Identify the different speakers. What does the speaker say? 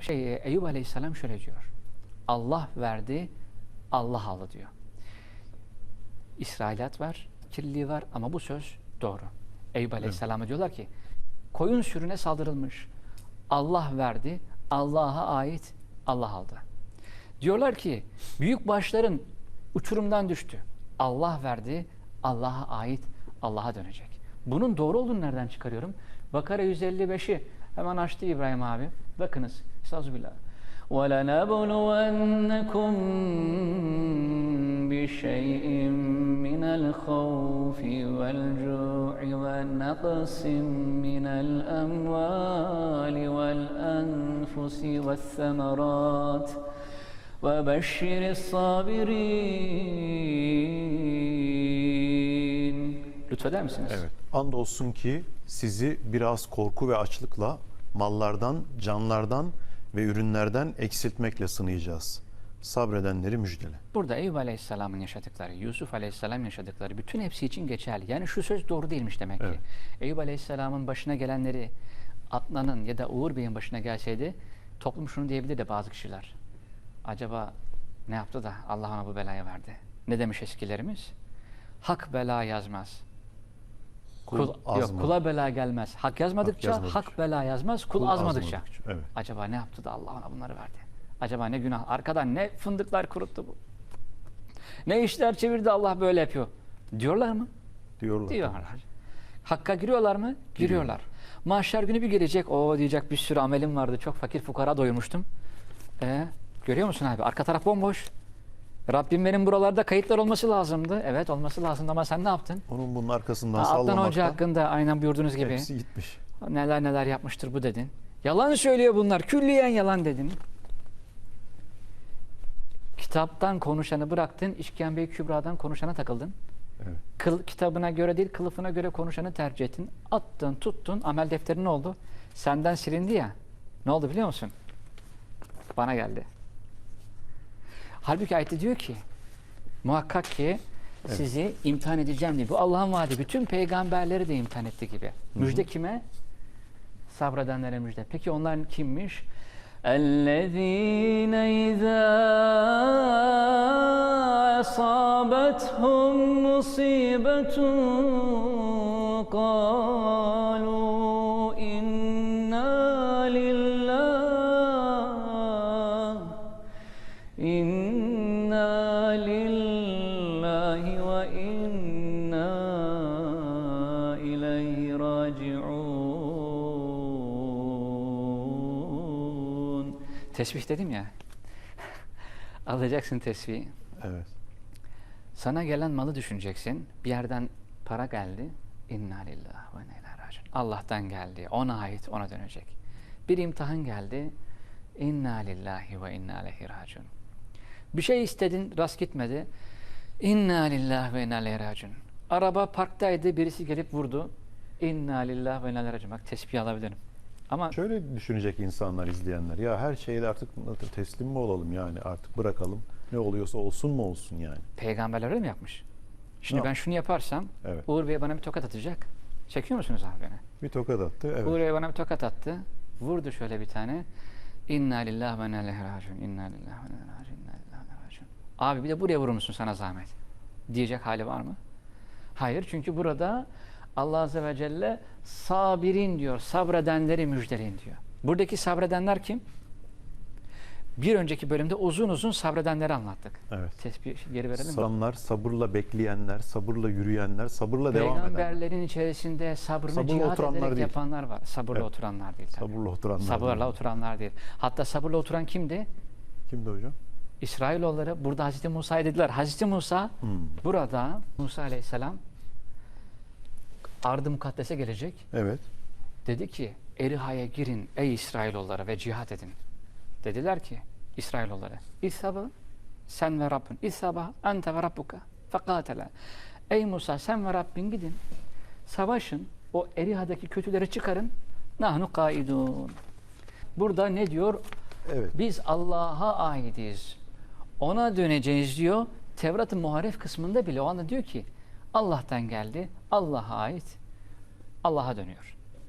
Speaker 1: şey Eyüp Aleyhisselam şöyle diyor. Allah verdi, Allah aldı diyor. İsrailat var, kirliliği var ama bu söz doğru. Eyüp Aleyhisselam'a diyorlar ki koyun sürüne saldırılmış. Allah verdi, Allah'a ait, Allah aldı. Diyorlar ki büyük başların uçurumdan düştü. Allah verdi, Allah'a ait, Allah'a dönecek. Bunun doğru olduğunu nereden çıkarıyorum? Bakara 155'i hemen açtı İbrahim abi. Bakınız. Estağfirullah. وَلَنَبْلُوَنَّكُمْ بِشَيْءٍ مِّنَ الْخَوْفِ وَالْجُوعِ وَنَقْصٍ مِّنَ الْأَمْوَالِ وَالْأَنفُسِ وَالثَّمَرَاتِ وَبَشِّرِ الصَّابِرِينَ Lütfeder misiniz?
Speaker 2: Evet. Andolsun ki sizi biraz korku ve açlıkla, mallardan, canlardan ve ürünlerden eksiltmekle sınayacağız. Sabredenleri müjdele.
Speaker 1: Burada Eyüp Aleyhisselam'ın yaşadıkları, Yusuf Aleyhisselam yaşadıkları bütün hepsi için geçerli. Yani şu söz doğru değilmiş demek ki.
Speaker 2: Evet.
Speaker 1: Eyüp Aleyhisselam'ın başına gelenleri Adnan'ın ya da Uğur Bey'in başına gelseydi toplum şunu diyebilir de bazı kişiler. Acaba ne yaptı da Allah ona bu belayı verdi? Ne demiş eskilerimiz? Hak bela yazmaz.
Speaker 2: Kul
Speaker 1: Kul, yok, kula bela gelmez. Hak yazmadıkça hak,
Speaker 2: yazmadıkça.
Speaker 1: bela yazmaz. Kul,
Speaker 2: Kul
Speaker 1: azmadıkça.
Speaker 2: azmadıkça, evet.
Speaker 1: Acaba ne yaptı da Allah ona bunları verdi? Acaba ne günah? Arkadan ne fındıklar kuruttu bu? Ne işler çevirdi Allah böyle yapıyor? Diyorlar mı?
Speaker 2: Diyorlar.
Speaker 1: Diyorlar. Hakka giriyorlar mı? Giriyorlar. Mahşer günü bir gelecek. O diyecek bir sürü amelim vardı. Çok fakir fukara doyurmuştum. E, görüyor musun abi? Arka taraf bomboş. Rabbim benim buralarda kayıtlar olması lazımdı. Evet olması lazımdı ama sen ne yaptın?
Speaker 2: Onun bunun arkasından
Speaker 1: Ha, Adnan Hoca hakkında aynen buyurduğunuz gibi
Speaker 2: hepsi gitmiş.
Speaker 1: neler neler yapmıştır bu dedin. Yalan söylüyor bunlar. Külliyen yalan dedin. Kitaptan konuşanı bıraktın. İşkembe-i Kübra'dan konuşana takıldın.
Speaker 2: Evet.
Speaker 1: Kıl, kitabına göre değil kılıfına göre konuşanı tercih ettin. Attın, tuttun. Amel defteri ne oldu? Senden silindi ya. Ne oldu biliyor musun? Bana geldi. Halbuki ayette diyor ki muhakkak ki sizi imtihan edeceğim diye. Bu Allah'ın vaadi. Bütün peygamberleri de imtihan etti gibi. Müjde kime? Sabredenlere müjde. Peki onlar kimmiş? اَلَّذ۪ينَ اِذَا أَصَابَتْهُمْ مُصِيبَةٌ قَالُوا اِنَّا لِلّٰهِ raciun. Tesbih dedim ya. Alacaksın tesbihi.
Speaker 2: Evet.
Speaker 1: Sana gelen malı düşüneceksin. Bir yerden para geldi. İnna lillahi ve inna raciun. Allah'tan geldi. Ona ait, ona dönecek. Bir imtihan geldi. İnna lillahi ve inna lehi raciun. Bir şey istedin, rast gitmedi. İnna lillahi ve inna lehi raciun. Araba parktaydı, birisi gelip vurdu. İnna lillahi ve inna ileyhi. Bak tesbih alabilirim. Ama
Speaker 2: Şöyle düşünecek insanlar, izleyenler. Ya her şeyde artık teslim mi olalım yani artık bırakalım. Ne oluyorsa olsun mu olsun yani.
Speaker 1: peygamberler öyle mi yapmış? Şimdi
Speaker 2: Ne
Speaker 1: ben şunu yaparsam
Speaker 2: Evet.
Speaker 1: Uğur Bey bana bir tokat atacak. Çekiyor musunuz abi beni?
Speaker 2: Bir tokat attı. Evet.
Speaker 1: Uğur Bey bana bir tokat attı. Vurdu şöyle bir tane. İnna lillahi ve inna ileyhi raciun. İnna lillahi ve inna ileyhi raciun. İnna lillahi ve inna ileyhi raciun. Abi bir de buraya vurur musun sana zahmet? Diyecek hali var mı? Hayır çünkü burada Allah Azze ve Celle sabirin diyor. Sabredenleri müjdeleyin diyor. Buradaki sabredenler kim? Bir önceki bölümde uzun uzun sabredenleri anlattık.
Speaker 2: Evet.
Speaker 1: Tesbih geri verelim mi?
Speaker 2: Sabranlar, sabırla bekleyenler, sabırla yürüyenler, sabırla devam edenler.
Speaker 1: Peygamberlerin içerisinde sabrını
Speaker 2: Sabırla
Speaker 1: cihat
Speaker 2: oturanlar
Speaker 1: ederek
Speaker 2: değil.
Speaker 1: yapanlar var. Sabırla
Speaker 2: Evet.
Speaker 1: oturanlar değil tabii.
Speaker 2: Sabırla oturanlar.
Speaker 1: Sabırla
Speaker 2: değil.
Speaker 1: oturanlar değil. Hatta sabırla oturan kimdi?
Speaker 2: Kimdi hocam?
Speaker 1: İsrailoğulları burada Hazreti Musa'ya dediler. Hazreti Musa
Speaker 2: Hmm.
Speaker 1: burada Musa Aleyhisselam ardı mukaddese gelecek.
Speaker 2: Evet.
Speaker 1: Dedi ki Eriha'ya girin ey İsrailoğulları ve cihat edin. Dediler ki İsrailoğulları İshabı sen ve Rabbin İshaba ente ve Rabbuka fekatele Ey Musa sen ve Rabbin gidin savaşın o Eriha'daki kötüleri çıkarın nahnu kaidun. Burada ne diyor?
Speaker 2: Evet.
Speaker 1: Biz Allah'a aitiz. Ona döneceğiz diyor. Tevrat-ı Muharef kısmında bile o anda diyor ki Allah'tan geldi, Allah'a ait, Allah'a dönüyor.